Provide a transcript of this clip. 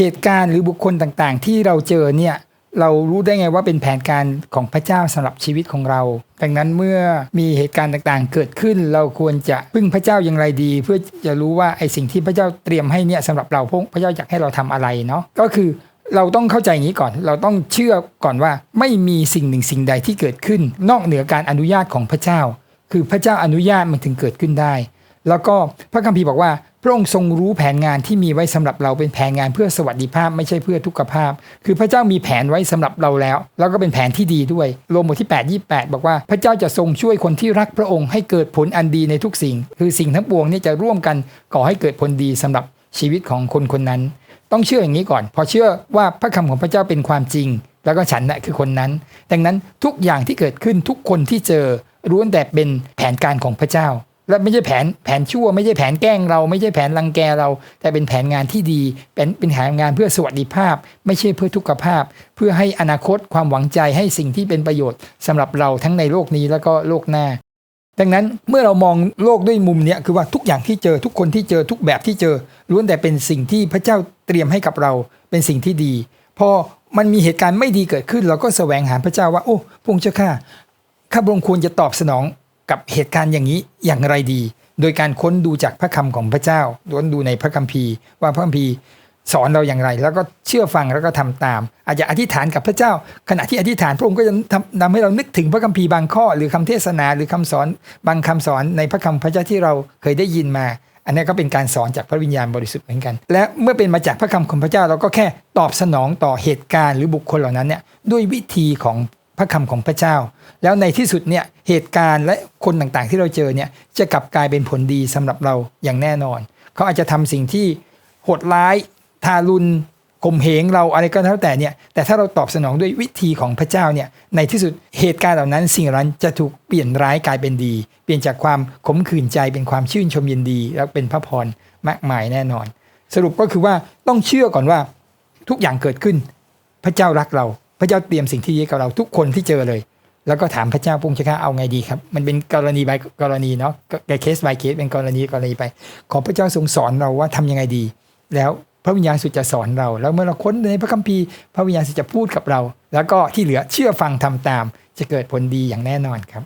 เหตุการณ์หรือบุคคลต่างๆ ที่เราเจอเนี่ยเรารู้ได้ไงว่าเป็นแผนการของพระเจ้าสำหรับชีวิตของเรา ดังนั้นเมื่อมีเหตุการณ์ต่างๆ เกิดขึ้น เราควรจะพึ่งพระเจ้าอย่างไรดี เพื่อจะรู้ว่าไอ้สิ่งที่พระเจ้าเตรียมให้เนี่ยสำหรับเราพระเจ้าอยากให้เราทำอะไรเนาะก็คือเราต้องเข้าใจอย่างนี้ก่อน เราต้องเชื่อก่อนว่าไม่มีสิ่งหนึ่งสิ่งใดที่เกิดขึ้น นอกเหนือการอนุญาตของพระเจ้า คือพระเจ้าอนุญาตมันถึงเกิดขึ้นได้ แล้วก็พระคัมภีร์บอกว่า พระองค์ทรงรู้แผนงานที่มีไว้สำหรับเราเป็นแผนงานเพื่อสวัสดิภาพไม่ใช่เพื่อทุกขภาพ คือพระเจ้ามีแผนไว้สำหรับเราแล้ว แล้วก็เป็นแผนที่ดีด้วยโรมบทที่ 8 28 บอกว่าพระเจ้าจะทรงช่วยคนที่รักพระองค์ให้เกิดผลอันดีในทุกสิ่ง คือสิ่งทั้งปวงนี่จะร่วมกันก่อให้เกิดผลดีสำหรับชีวิตของคนคนนั้น ต้องเชื่ออย่างนี้ก่อน พอเชื่อว่าพระคำของพระเจ้าเป็นความจริง แล้วก็ฉันน่ะคือคนนั้น ดังนั้นทุกอย่างที่เกิดขึ้นทุกคนที่เจอล้วนแต่เป็นแผนการของพระเจ้า และไม่ใช่แผนแผนชั่ว ไม่ใช่แผนแกล้งเราไม่ใช่แผนรังแกเรา แต่เป็นแผนงานที่ดี เป็นเป็นแผนงานเพื่อสวัสดิภาพ ไม่ใช่เพื่อทุกขภาพ เพื่อให้อนาคตความหวังใจให้สิ่งที่เป็นประโยชน์สำหรับเราทั้งในโลกนี้แล้วก็โลกหน้า ดังนั้นเมื่อเรามองโลกด้วยมุมเนี้ยคือว่าทุกอย่างที่เจอทุกคนที่เจอทุกแบบที่เจอล้วนแต่เป็นสิ่งที่พระเจ้าเตรียมให้กับเราเป็นสิ่งที่ดีพอมันมีเหตุการณ์ไม่ดีเกิดขึ้น เราก็แสวงหาพระเจ้าว่าโอ้พระองค์เจ้าข้าข้าพระองค์ควรจะตอบสนอง กับเหตุการณ์อย่างนี้อย่างไรดี โดยการค้นดูจากพระคำของพระเจ้าล้วนดูในพระคัมภีร์ ว่าพระคัมภีร์สอนเราอย่างไร แล้วก็เชื่อฟังแล้วก็ทำตาม อาจจะอธิษฐานกับพระเจ้า ขณะที่อธิษฐานพระองค์ก็จะทำทำให้เรานึกถึงพระคัมภีร์บางข้อ หรือคำเทศนาหรือคำสอนบางคำสอนในพระคำพระเจ้าที่เราเคยได้ยินมา อันนี้ก็เป็นการสอนจากพระวิญญาณบริสุทธิ์เหมือนกัน และเมื่อเป็นมาจากพระคำของพระเจ้าเราก็แค่ตอบสนองต่อเหตุการณ์หรือบุคคลเหล่านั้นเนี่ยด้วยวิธีของ พระคำของพระเจ้า แล้วในที่สุดเนี่ยเหตุการณ์และคนต่างๆที่เราเจอเนี่ยจะกลับกลายเป็นผลดีสำหรับเราอย่างแน่นอน เขาอาจจะทำสิ่งที่โหดร้ายทารุณข่มเหงเราอะไรก็แล้วแต่เนี่ยแต่ถ้าเราตอบสนองด้วยวิธีของพระเจ้าเนี่ยในที่สุดเหตุการณ์เหล่านั้น สิ่งเหล่านั้นจะถูกเปลี่ยนร้ายกลายเป็นดี เปลี่ยนจากความขมขื่นใจเป็นความชื่นชมยินดี แล้วเป็นพระพรมากมายแน่นอน สรุปก็คือว่าต้องเชื่อก่อนว่าทุกอย่างเกิดขึ้น พระเจ้ารักเรา พระเจ้าเตรียมสิ่งที่ดีกับเราทุกคนที่เจอเลย แล้วก็ถามพระเจ้าพุงชะค่าเอาไงดีครับ มันเป็นกรณี by กรณีเนาะเคสบายเคสเป็นกรณีกรณีไป ขอพระเจ้าทรงสอนเราว่าทำยังไงดี แล้วพระวิญญาณสุดจะสอนเรา แล้วเมื่อเราค้นในพระคัมภีร์ พระวิญญาณสุดจะพูดกับเรา แล้วก็ที่เหลือเชื่อฟังทำตาม จะเกิดผลดีอย่างแน่นอนครับ